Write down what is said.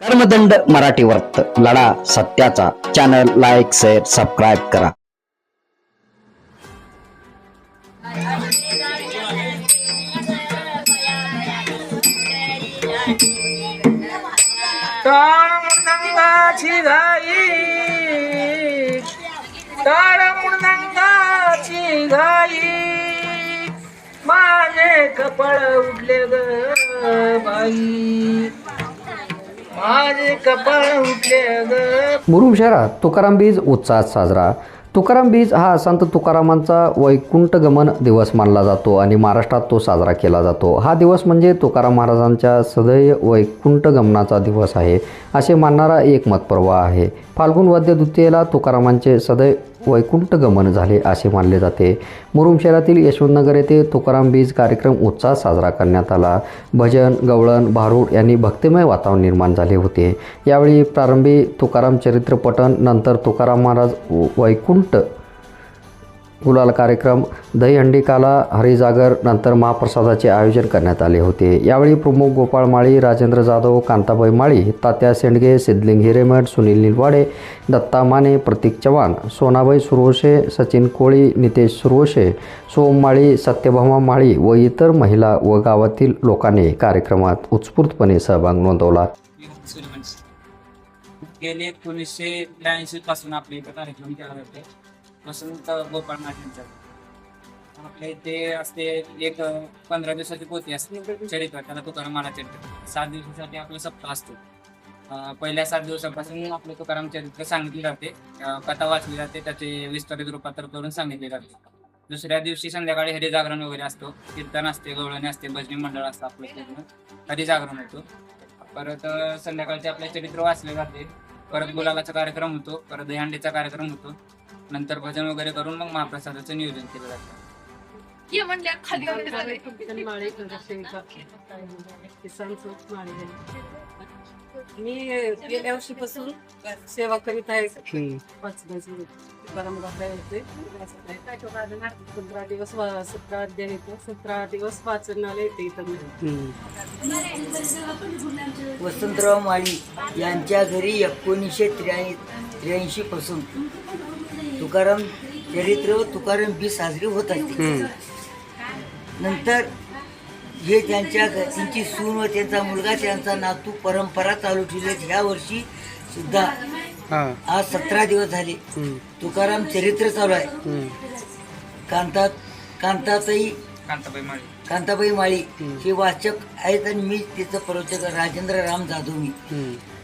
कर्मदंड मराठी वर्त लढा सत्याचा. चॅनल लाईक शेअर सबस्क्राईब करा. टाळ मृदंगाची घाई. टाळ मृदंगाची घाई. माझे कपड उडले ग बाई. माझे कपाळ उठले ग. मुरुम शहरात तुकाराम बीज उत्साहात साजरा. तुकाराम बीज हा संत तुकारामांचा वैकुंठगमन दिवस मानला जातो आणि महाराष्ट्रात तो साजरा केला जातो. हा दिवस म्हणजे तुकाराम महाराजांच्या सदैव वैकुंठगमनाचा दिवस आहे असे मानणारा एक मतपर्व आहे. फाल्गुन वद्य द्वितीयेला तुकारामांचे सदैव वैकुंठ गमन झाले असे मानले जाते. मुरुम शहरातील यशवंतनगर येथे तुकाराम बीज कार्यक्रम उत्साहात साजरा करण्यात आला. भजन गवळण भारूड यांनी भक्तिमय वातावरण निर्माण झाले होते. यावेळी प्रारंभी तुकाराम चरित्र पठण नंतर तुकाराम महाराज वैकुंठ गुलाल कार्यक्रम दहीहंडी काला हरिजागर नंतर महाप्रसादाचे आयोजन करण्यात आले होते. यावेळी प्रमुख गोपाळ माळी राजेंद्र जाधव कांताबाई माळी तात्या सेंडगे सिद्धलिंग हिरेमठ सुनील निलवाडे दत्ता माने प्रतीक चव्हाण सोनाबाई सुरवशे सचिन कोळी नितेश सुरवशे सोम माळी सत्यभामा माळी व इतर महिला व गावातील लोकांनी कार्यक्रमात उत्स्फूर्तपणे सहभाग नोंदवला. गेले एकोणीसशे त्र्याऐंशी पासून आपले कार्यक्रम केला जाते वसंत गोपाळ नाट्यांचा आपल्या इथे असते एक पंधरा दिवसाची पोती असते. चरित्र त्याला तुकाराम महाराज चरित्र. सात दिवसासाठी आपलं सप्ताह असतो. पहिल्या सात दिवसापासून आपलं तुकाराम चरित्र सांगितले जाते. कथा वाचली जाते. त्याचे विस्तारित रूपांतर करून सांगितले जाते. दुसऱ्या दिवशी संध्याकाळी हरिजागरण वगैरे असतो. कीर्तन असते गवळणी असते भजनी मंडळ असतं आपलं पूर्ण. हरिजागरण होतो. परत संध्याकाळचे आपले चरित्र वाचले जाते. परत गुलाबाचा कार्यक्रम होतो. परत दहीहंडीचा कार्यक्रम होतो. नंतर भजन वगैरे करून मग महाप्रसादाचं नियोजन केलं जातं. ये म्हणल्या खाली वगैरे सगळे. मी गेल्या वर्षीपासून सेवा करीत आहे. बाबा होते. सतरा दिवस वा- सतरा अध्याय येतो. सतरा दिवस वाचनाला येते इथं मी. वसंतराव माळी यांच्या घरी एकोणीसशे त्र्याऐंशी त्र्याऐंशी पासून तुकाराम चरित्र व तुकाराम बी साजरी होत असते नंतर हे त्यांच्या त्यांची सून व त्यांचा मुलगा त्यांचा नातू परंपरा चालू ठेवली ह्या वर्षी सुद्धा आज सतरा दिवस झाले. तुकाराम चरित्र चालू आहे. कांतात कांताताई कांताबाई माळी. कांताबाई माळी हे वाचक आहेत आणि मी तिचं प्रवचक राजेंद्र राम जाधव मी.